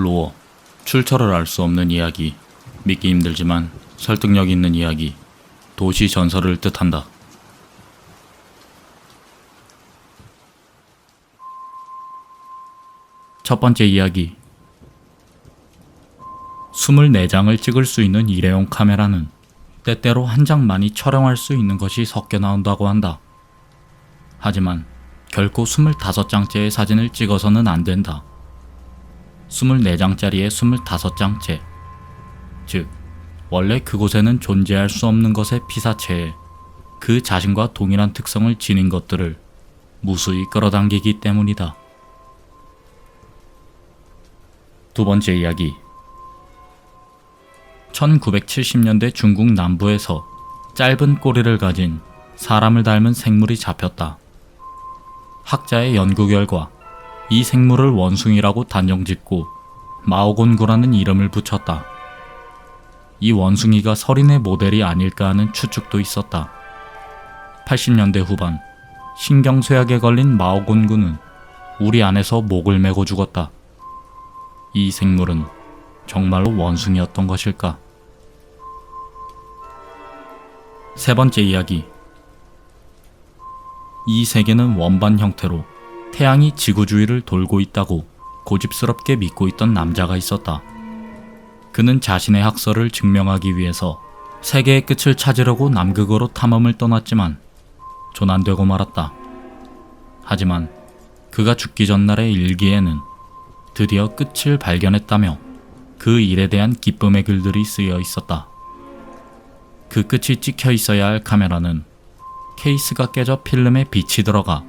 로어, 출처를 알 수 없는 이야기, 믿기 힘들지만 설득력 있는 이야기, 도시 전설을 뜻한다. 첫 번째 이야기. 24장을 찍을 수 있는 일회용 카메라는 때때로 한 장만이 촬영할 수 있는 것이 섞여 나온다고 한다. 하지만 결코 25장째의 사진을 찍어서는 안 된다. 24장짜리의 25장째. 즉, 원래 그곳에는 존재할 수 없는 것의 피사체에 그 자신과 동일한 특성을 지닌 것들을 무수히 끌어당기기 때문이다. 두 번째 이야기. 1970년대 중국 남부에서 짧은 꼬리를 가진 사람을 닮은 생물이 잡혔다. 학자의 연구 결과 이 생물을 원숭이라고 단정 짓고 마오곤구라는 이름을 붙였다. 이 원숭이가 서린의 모델이 아닐까 하는 추측도 있었다. 80년대 후반 신경쇠약에 걸린 마오곤구는 우리 안에서 목을 메고 죽었다. 이 생물은 정말로 원숭이였던 것일까? 세 번째 이야기. 이 세계는 원반 형태로 태양이 지구 주위를 돌고 있다고 고집스럽게 믿고 있던 남자가 있었다. 그는 자신의 학설을 증명하기 위해서 세계의 끝을 찾으려고 남극으로 탐험을 떠났지만 조난되고 말았다. 하지만 그가 죽기 전날의 일기에는 드디어 끝을 발견했다며 그 일에 대한 기쁨의 글들이 쓰여 있었다. 그 끝이 찍혀 있어야 할 카메라는 케이스가 깨져 필름에 빛이 들어가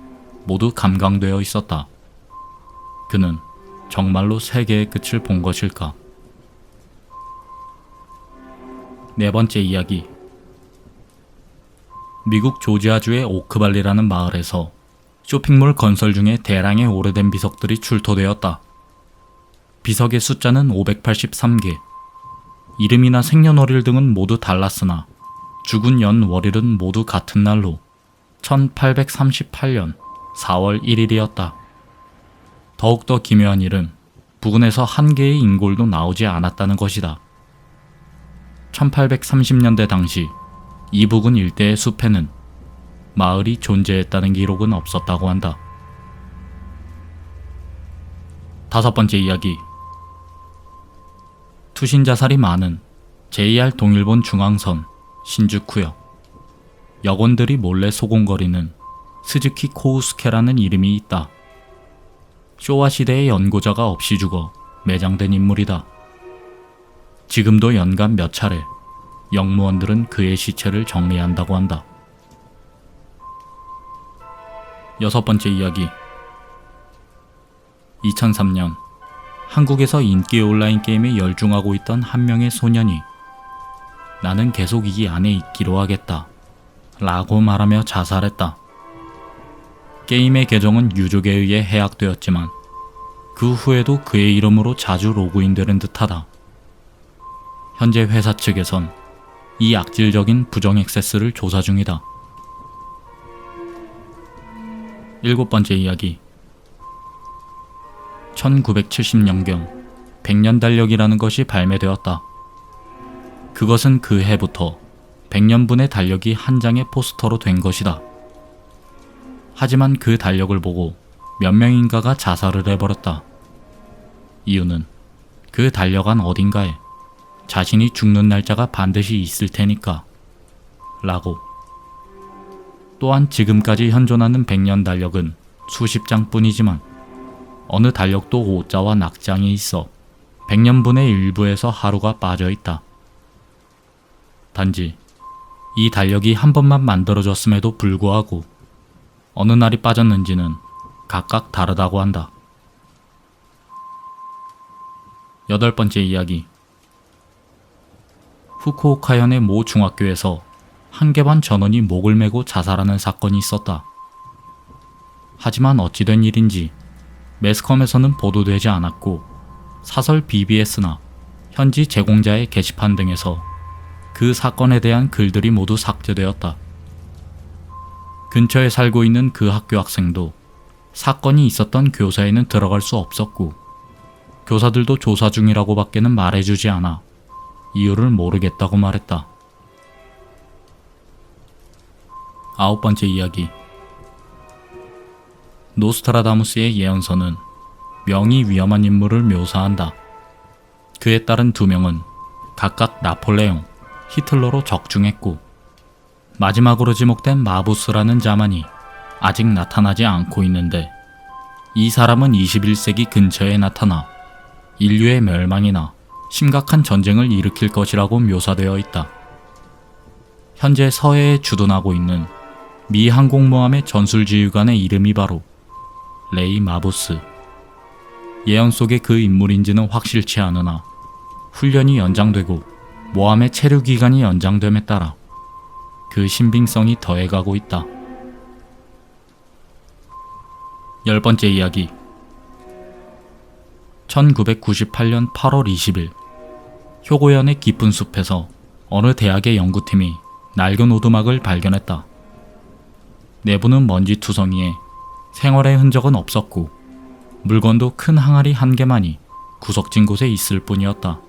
모두 감광되어 있었다. 그는 정말로 세계의 끝을 본 것일까? 네 번째 이야기. 미국 조지아주의 오크발리라는 마을에서 쇼핑몰 건설 중에 대량의 오래된 비석들이 출토되었다. 비석의 숫자는 583개. 이름이나 생년월일 등은 모두 달랐으나 죽은 연 월일은 모두 같은 날로 1838년 4월 1일이었다. 더욱더 기묘한 일은 부근에서 한 개의 인골도 나오지 않았다는 것이다. 1830년대 당시 이 부근 일대의 숲에는 마을이 존재했다는 기록은 없었다고 한다. 다섯 번째 이야기. 투신 자살이 많은 JR 동일본 중앙선 신주쿠역. 여건들이 몰래 소곤거리는 스즈키 코우스케라는 이름이 있다. 쇼와 시대의 연고자가 없이 죽어 매장된 인물이다. 지금도 연간 몇 차례 영무원들은 그의 시체를 정리한다고 한다. 여섯 번째 이야기. 2003년 한국에서 인기 온라인 게임에 열중하고 있던 한 명의 소년이 나는 계속 이 안에 있기로 하겠다. 라고 말하며 자살했다. 게임의 계정은 유족에 의해 해약되었지만 그 후에도 그의 이름으로 자주 로그인되는 듯하다. 현재 회사 측에선 이 악질적인 부정 액세스를 조사 중이다. 일곱 번째 이야기. 1970년경 100년 달력이라는 것이 발매되었다. 그것은 그 해부터 100년분의 달력이 한 장의 포스터로 된 것이다. 하지만 그 달력을 보고 몇 명인가가 자살을 해버렸다. 이유는 그 달력 안 어딘가에 자신이 죽는 날짜가 반드시 있을 테니까. 라고. 또한 지금까지 현존하는 100년 달력은 수십 장뿐이지만 어느 달력도 오자와 낙장이 있어 100년분의 일부에서 하루가 빠져 있다. 단지 이 달력이 한 번만 만들어졌음에도 불구하고 어느 날이 빠졌는지는 각각 다르다고 한다. 여덟 번째 이야기. 후쿠오카현의 모 중학교에서 한 개 반 전원이 목을 메고 자살하는 사건이 있었다. 하지만 어찌된 일인지 매스컴에서는 보도되지 않았고 사설 BBS나 현지 제공자의 게시판 등에서 그 사건에 대한 글들이 모두 삭제되었다. 근처에 살고 있는 그 학교 학생도 사건이 있었던 교사에는 들어갈 수 없었고 교사들도 조사 중이라고 밖에는 말해주지 않아 이유를 모르겠다고 말했다. 아홉 번째 이야기. 노스트라다무스의 예언서는 명이 위험한 인물을 묘사한다. 그에 따른 두 명은 각각 나폴레옹, 히틀러로 적중했고 마지막으로 지목된 마부스라는 자만이 아직 나타나지 않고 있는데 이 사람은 21세기 근처에 나타나 인류의 멸망이나 심각한 전쟁을 일으킬 것이라고 묘사되어 있다. 현재 서해에 주둔하고 있는 미 항공모함의 전술지휘관의 이름이 바로 레이 마부스. 예언 속의 그 인물인지는 확실치 않으나 훈련이 연장되고 모함의 체류 기간이 연장됨에 따라 그 신빙성이 더해가고 있다. 열 번째 이야기. 1998년 8월 20일, 효고현의 깊은 숲에서 어느 대학의 연구팀이 낡은 오두막을 발견했다. 내부는 먼지 투성이에 생활의 흔적은 없었고, 물건도 큰 항아리 한 개만이 구석진 곳에 있을 뿐이었다.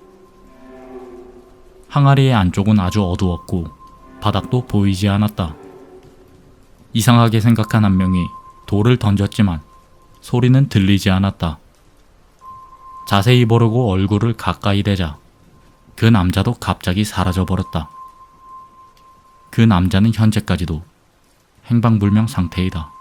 항아리의 안쪽은 아주 어두웠고, 바닥도 보이지 않았다. 이상하게 생각한 한 명이 돌을 던졌지만 소리는 들리지 않았다. 자세히 보려고 얼굴을 가까이 대자 그 남자도 갑자기 사라져 버렸다. 그 남자는 현재까지도 행방불명 상태이다.